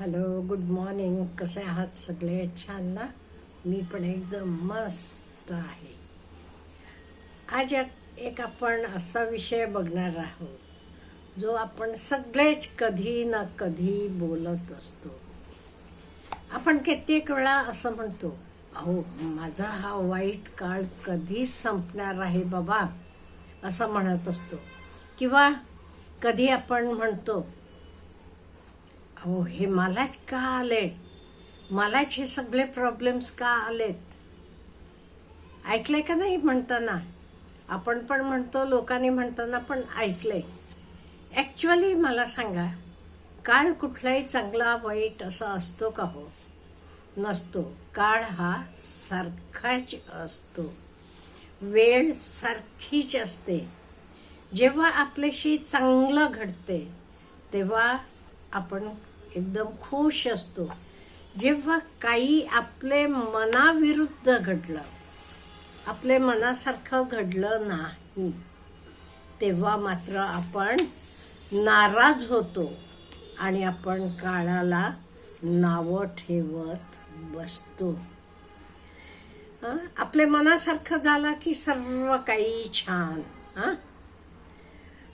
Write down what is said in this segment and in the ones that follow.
Hello good morning कसे आहात सगळे? छान ना? मी पण एकदम मस्त आहे. आज एक- एक आपण असा विषय बघणार आहोत जो आपण सगळेच कधी ना कधी बोलत असतो. आपण कित्येक वेळा असं म्हणतो अहो माझा हा वाईट काळ कधी संपणार आहे बाबा? असं म्हणत असतो. किंवा कधी आपण म्हणतो अहो हे मलाच का आले मलाच हे सगळे प्रॉब्लेम्स का आलेत? ऐकलंय का नाही म्हणताना? आपण पण म्हणतो लोकांनी म्हणताना पण ऐकलंय. ॲक्च्युअली मला सांगा काळ कुठलाही चांगला वाईट असा असतो का हो? नसतो. काळ हा सारखाच असतो. वेळ सारखीच असते. जेव्हा आपल्याशी चांगलं घडते तेव्हा आपण एकदम खुश असतो जेव्हा काही आपले मनाविरुद्ध घडलं आपले मनासारखं घडलं नाही तेव्हा मात्र आपण नाराज होतो आणि आपण काळाला नावं ठेवत बसतो हं? आपल्या मनासारखं झालं की सर्व काही छान हा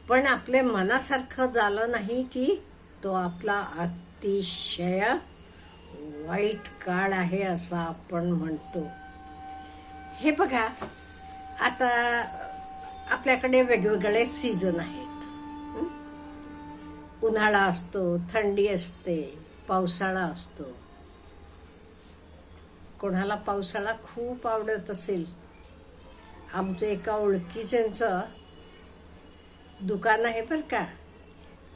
पण आपल्या मनासारखं झालं नाही की तो आपला अतिशय वाईट काळ आहे असं आपण म्हणतो. हे बघा आता आपल्याकडे वेगवेगळे सीझन आहेत. उन्हाळा असतो थंडी असते पावसाळा असतो. कोणाला पावसाळा खूप आवडत असेल आमचं एका ओळखीच्यांचं दुकान आहे बरं का.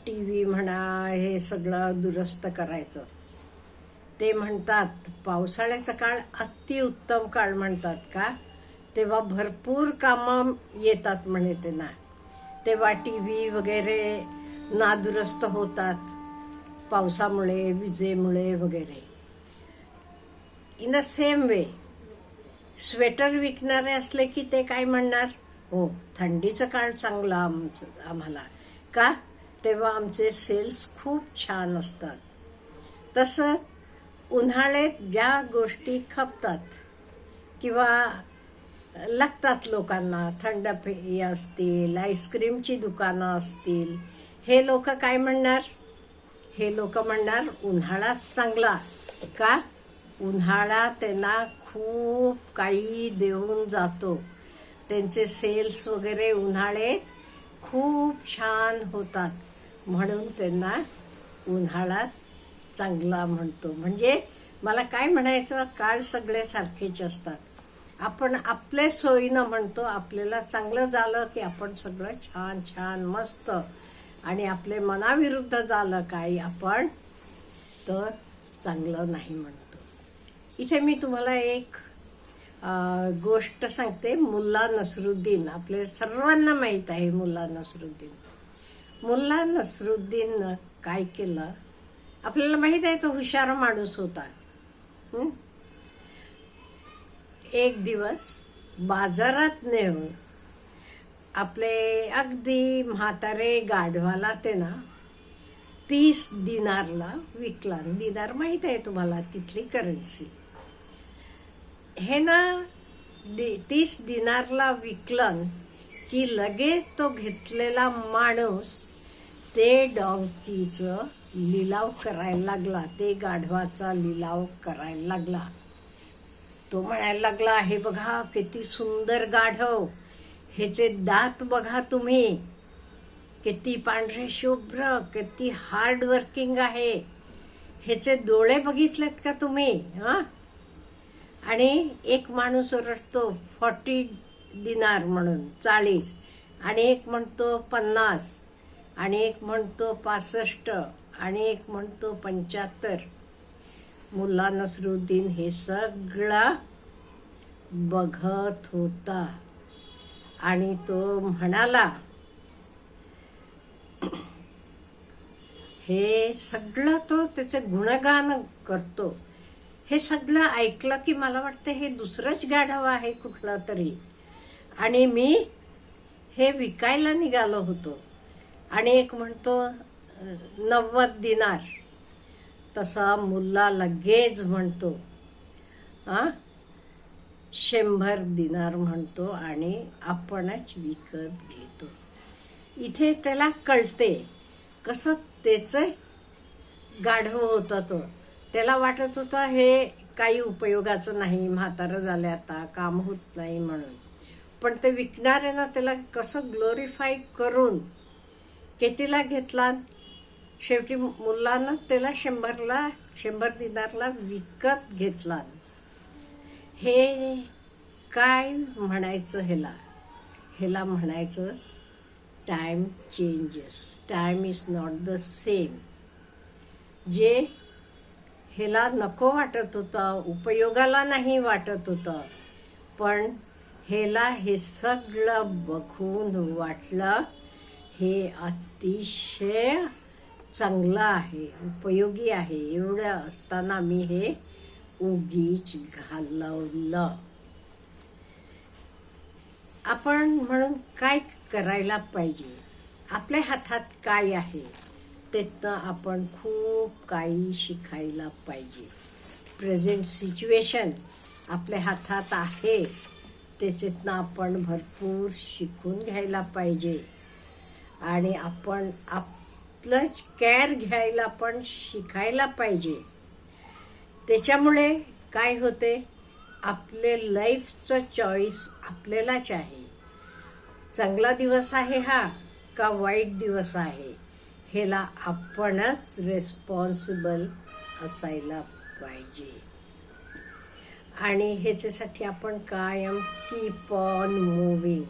टी व्ही म्हणा हे सगळं दुरुस्त करायचं. ते म्हणतात पावसाळ्याचा काळ अतिउत्तम काळ म्हणतात का? तेव्हा भरपूर कामं येतात म्हणे त्यांना. तेव्हा टी व्ही वगैरे नादुरुस्त होतात पावसामुळे विजेमुळे वगैरे. In the same way sweater विकणारे असले की ते काय म्हणणार? हो थंडीचं काळ चांगलं आमचं आम्हाला. का? तेव्हा आमचे सेल्स खूप छान असतात. तसंच उन्हाळ्यात ज्या गोष्टी खपतात किंवा लागतात लोकांना थंड पेय असतील आईस्क्रीमची दुकानं असतील हे लोक काय म्हणणार? हे लोक म्हणणार उन्हाळा चांगला. का? उन्हाळा त्यांना खूप काही देऊन जातो. त्यांचे सेल्स वगैरे उन्हाळे खूप छान होतात. म्हणून त्यांना उन्हाळा चांगला म्हणतो. म्हणजे मला काय म्हणायचं? काळ सगळे सारखेच असतात. आपण आपल्या सोयीनं म्हणतो आपल्याला चांगलं झालं की आपण सगळं छान छान मस्त. आणि आपले मनाविरुद्ध झालं काही आपण तर चांगलं नाही म्हणतो. इथे मी तुम्हाला एक गोष्ट सांगते. मुल्ला नसरुद्दीन. आपल्या सर्वांना माहीत आहे मुल्ला नसरुद्दीन. मुल्ला नसरुद्दीननं काय केलं? आपल्याला माहीत आहे तो हुशार माणूस होता. एक दिवस बाजारात नेऊन आपले अगदी म्हातारे गाढवाला ते ना तीस दिनारला विकला. दिनार माहीत आहे तुम्हाला तिथली करन्सी हे ना दि- तीस दिनारला विकलन की लगेच तो घेतलेला माणूस ते डॉंकीचं लिलाव करायला लागला. ते गाढवाचा लिलाव करायला लागला. तो म्हणायला लागला हे बघा किती सुंदर गाढव. ह्याचे दात बघा तुम्ही. किती पांढरे शुभ्र किती हार्ड वर्किंग आहे. ह्याचे डोळे बघितलेत का तुम्ही हां? आणि एक माणूस ओरडतो फॉर्टी दिनार म्हणून चाळीस. आणि एक म्हणतो पन्नास. आणि एक म्हणतो पासष्ट आणि एक म्हणतो पंच्याहत्तर. मुल्ला नसरुद्दीन हे सगळं बघत होता. आणि तो म्हणाला हे सगळं तो त्याचे गुणगान करतो. हे सगळं ऐकलं की मला वाटतं हे दुसरंच गाढव आहे कुठलं तरी. आणि मी हे विकायला निघालो होतो. आणि एक म्हणतो नव्वद दिनार. तसा मुल्ला लगेच म्हणतो हा? शंभर दिनार म्हणतो आणि आपणच विकत घेतो. इथे त्याला कळते कसं त्याचं गाढव होता तो. त्याला वाटत होतं हे काही उपयोगाचं नाही म्हातारं झालं आता काम होत नाही म्हणून. पण ते विकणाऱ्यानं त्याला कसं ग्लोरीफाय करून कितीला घेतला? शेवटी मुलानं त्याला शंभरला शंभर दिनारला विकत घेतला. हे काय म्हणायचं ह्याला? ह्याला म्हणायचं time changes time is not the same जे ह्याला नको वाटत होतं उपयोगाला नाही वाटत होतं पण ह्याला हे सगळं बघून वाटलं हे अतिशय चांगलं आहे उपयोगी आहे. एवढं असताना मी हे उगीच घालवलं. आपण म्हणून काय करायला पाहिजे? आपल्या हातात काय आहे त्यातनं आपण खूप काही शिकायला पाहिजे. प्रेझेंट सिच्युएशन आपल्या हातात आहे त्याच्यातनं आपण भरपूर शिकून घ्यायला पाहिजे. आणि आपण आपलंच केअर घ्यायला पण शिकायला पाहिजे. त्याच्यामुळे काय होते? आपले लाईफचं चॉईस आपल्यालाच आहे. चांगला दिवस आहे हा का वाईट दिवस आहे? ह्याला आपणच रेस्पॉन्सिबल असायला पाहिजे. आणि ह्याच्यासाठी आपण कायम कीप ऑन मुव्हिंग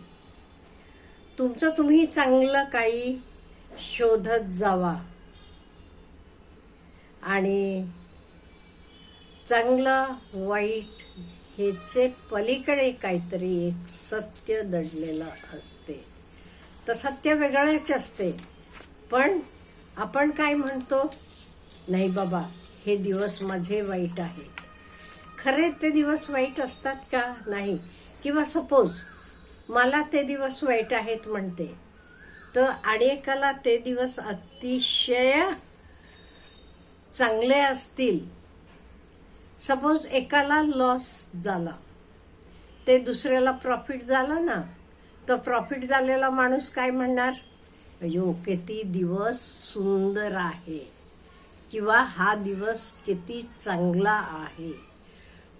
तुमचं तुम्ही चांगलं काही शोधत जावा. आणि चांगलं वाईट ह्याचे पलीकडे काहीतरी एक सत्य दडलेलं असते. तर सत्य वेगळंच असते. पण आपण काय म्हणतो? नाही बाबा हे दिवस माझे वाईट आहेत. खरे ते दिवस वाईट असतात का? नाही. किंवा सपोज मला ते दिवस वाईट आहेत म्हणते. तर आणि एकाला ते दिवस अतिशय चांगले असतील. सपोज एकाला लॉस झाला ते दुसऱ्याला प्रॉफिट झालं ना तर प्रॉफिट झालेला माणूस काय म्हणणार? अयो किती दिवस सुंदर आहे. किंवा हा दिवस किती चांगला आहे.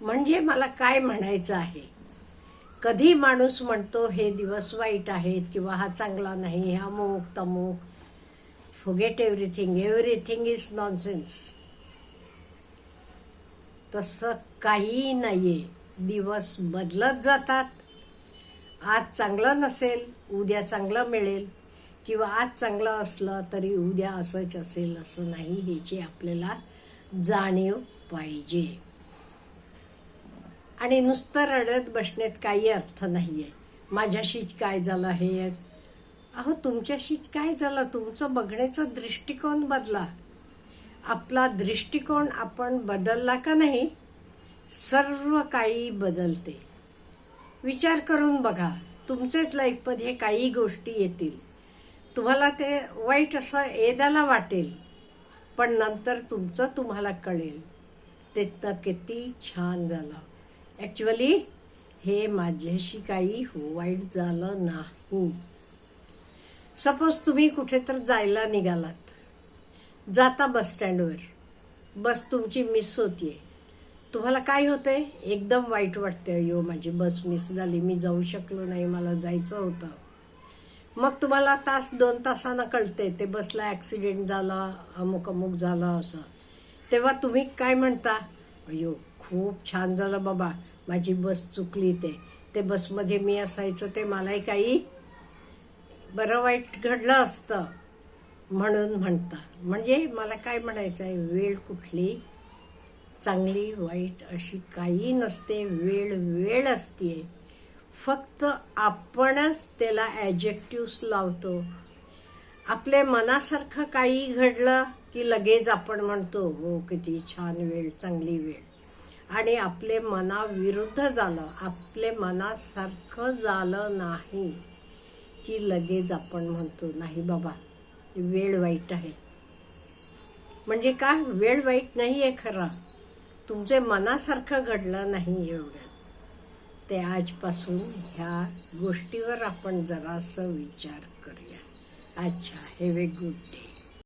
म्हणजे मला काय म्हणायचं आहे? कधी माणूस म्हणतो हे दिवस वाईट आहेत किंवा हा चांगला नाही हा अमुक तमुक. Forget everything everything is nonsense तसं काही नाहीये. दिवस बदलत जातात. आज चांगलं नसेल उद्या चांगलं मिळेल. किंवा आज चांगलं असलं तरी उद्या असंच असेल असं नाही ह्याची आपल्याला जाणीव पाहिजे. आणि नुसतं रडत बसण्यात काही अर्थ नाही आहे माझ्याशीच काय झालं हे? अहो तुमच्याशीच काय झालं? तुमचं बघण्याचा दृष्टिकोन बदला. आपला दृष्टिकोन आपण बदलला का नाही? सर्व काही बदलते. विचार करून बघा. तुमचेच लाईफमध्ये काही गोष्टी येतील. तुम्हाला ते वाईट असं एदाला वाटेल. पण नंतर तुमचं तुम्हाला कळेल. ते किती छान झालं. ॲक्च्युअली हे माझ्याशी काही वाईट झालं नाही. सपोज तुम्ही कुठे तर जायला निघालात. जाता बस स्टँडवर. बस तुमची मिस होतीये. तुम्हाला काय होतंय? एकदम वाईट वाटतंय. अयो माझी बस मिस झाली. मी जाऊ शकलो नाही. मला जायचं होतं. मग तुम्हाला तास दोन तासानं कळते ते बसला ॲक्सिडेंट झाला अमुक अमुक झाला असं. तेव्हा तुम्ही काय म्हणता? अयो खूप छान झालं बाबा. माझी बस चुकली ते. ते बसमध्ये मी असायचं ते मलाही काही बरं वाईट घडलं असतं म्हणून म्हणता म्हणजे मला काय म्हणायचं आहे वेळ कुठली? चांगली वाईट अशी काही नसते. वेळ वेळ असते. फक्त आपणच त्याला ॲजेक्टिव्स लावतो. आपल्या मनासारखं काही घडलं की लगेच आपण म्हणतो हो किती छान वेळ चांगली वेळ. आणि आपले मनाविरुद्ध झालं. आपले मनासारखं झालं नाही की लगेच आपण म्हणतो नाही बाबा वेळ वाईट आहे. म्हणजे का? वेळ वाईट नाही आहे खरा. तुमचे मनासारखं घडलं नाही एवढ्यात ते आजपासून ह्या गोष्टीवर आपण जरासं विचार करूया. अच्छा हे वे गुड डे